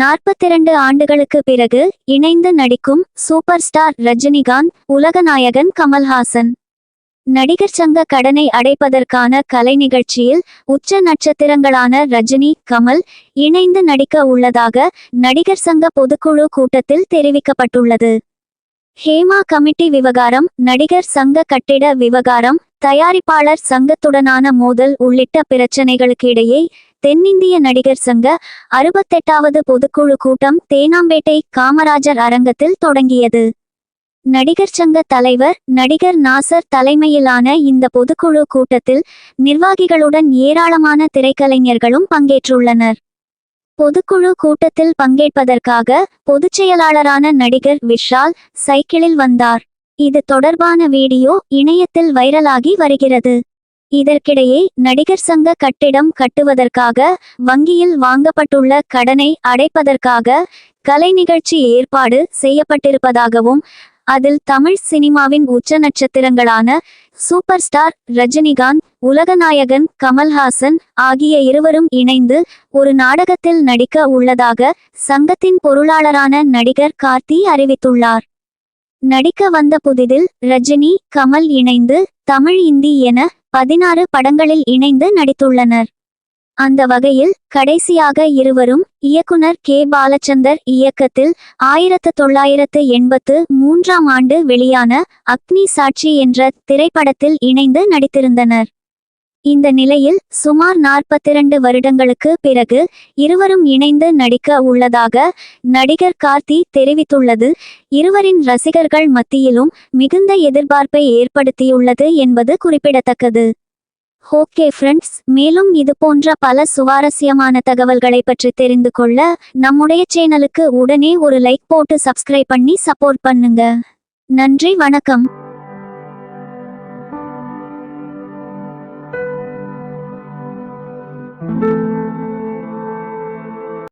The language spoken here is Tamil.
நாற்பத்திரண்டு ஆண்டுகளுக்கு பிறகு இணைந்து நடிக்கும் சூப்பர் ஸ்டார் ரஜினிகாந்த் உலகநாயகன் கமல்ஹாசன். நடிகர் சங்க கடனை அடைப்பதற்கான கலை நிகழ்ச்சியில் உச்ச நட்சத்திரங்களான ரஜினி கமல் இணைந்து நடிக்க உள்ளதாக நடிகர் சங்க பொதுக்குழு கூட்டத்தில் தெரிவிக்கப்பட்டுள்ளது. ஹேமா கமிட்டி விவகாரம் நடிகர் சங்க கட்டிட விவகாரம் தயாரிப்பாளர் சங்கத்துடனான மோதல் உள்ளிட்ட பிரச்சனைகளுக்கு இடையே தென்னிந்திய நடிகர் சங்க அறுபத்தெட்டாவது பொதுக்குழு கூட்டம் தேனாம்பேட்டை காமராஜர் அரங்கத்தில் தொடங்கியது. நடிகர் சங்க தலைவர் நடிகர் நாசர் தலைமையிலான இந்த பொதுக்குழு கூட்டத்தில் நிர்வாகிகளுடன் ஏராளமான திரைக்கலைஞர்களும் பங்கேற்றுள்ளனர். பொதுக்குழு கூட்டத்தில் பங்கேற்பதற்காக பொதுச்செயலாளரான நடிகர் விஷால் சைக்கிளில் வந்தார். இது தொடர்பான வீடியோ இணையத்தில் வைரலாகி வருகிறது. இதற்கிடையே நடிகர் சங்க கட்டிடம் கட்டுவதற்காக வங்கியில் வாங்கப்பட்டுள்ள கடனை அடைப்பதற்காக கலை நிகழ்ச்சி ஏற்பாடு செய்யப்பட்டிருப்பதாகவும் அதில் தமிழ் சினிமாவின் உச்ச நட்சத்திரங்களான சூப்பர் ஸ்டார் ரஜினிகாந்த் உலகநாயகன் கமல்ஹாசன் ஆகிய இருவரும் இணைந்து ஒரு நாடகத்தில் நடிக்க உள்ளதாக சங்கத்தின் பொருளாளரான நடிகர் கார்த்தி அறிவித்துள்ளார். நடிக்க வந்த புதிதில் ரஜினி கமல் இணைந்து தமிழ் இந்தி என பதினாறு படங்களில் இணைந்து நடித்துள்ளனர். அந்த வகையில் கடைசியாக இருவரும் இயக்குனர் கே. பாலச்சந்தர் இயக்கத்தில் ஆயிரத்து தொள்ளாயிரத்து எண்பத்து மூன்றாம் ஆண்டு வெளியான அக்னி சாட்சி என்ற திரைப்படத்தில் இணைந்து நடித்திருந்தனர். இந்த நிலையில் சுமார் நாற்பத்திரண்டு வருடங்களுக்கு பிறகு இருவரும் இணைந்து நடிக்க உள்ளதாக நடிகர் கார்த்தி தெரிவித்துள்ளது. இருவரின் ரசிகர்கள் மத்தியிலும் மிகுந்த எதிர்பார்ப்பை ஏற்படுத்தியுள்ளது என்பது குறிப்பிடத்தக்கது. ஓகே ஃப்ரெண்ட்ஸ் மேலும் இது போன்ற பல சுவாரஸ்யமான தகவல்களை பற்றி தெரிந்து கொள்ள நம்முடைய சேனலுக்கு உடனே ஒரு லைக் போட்டு சப்ஸ்கிரைப் பண்ணி சப்போர்ட் பண்ணுங்க. நன்றி வணக்கம்.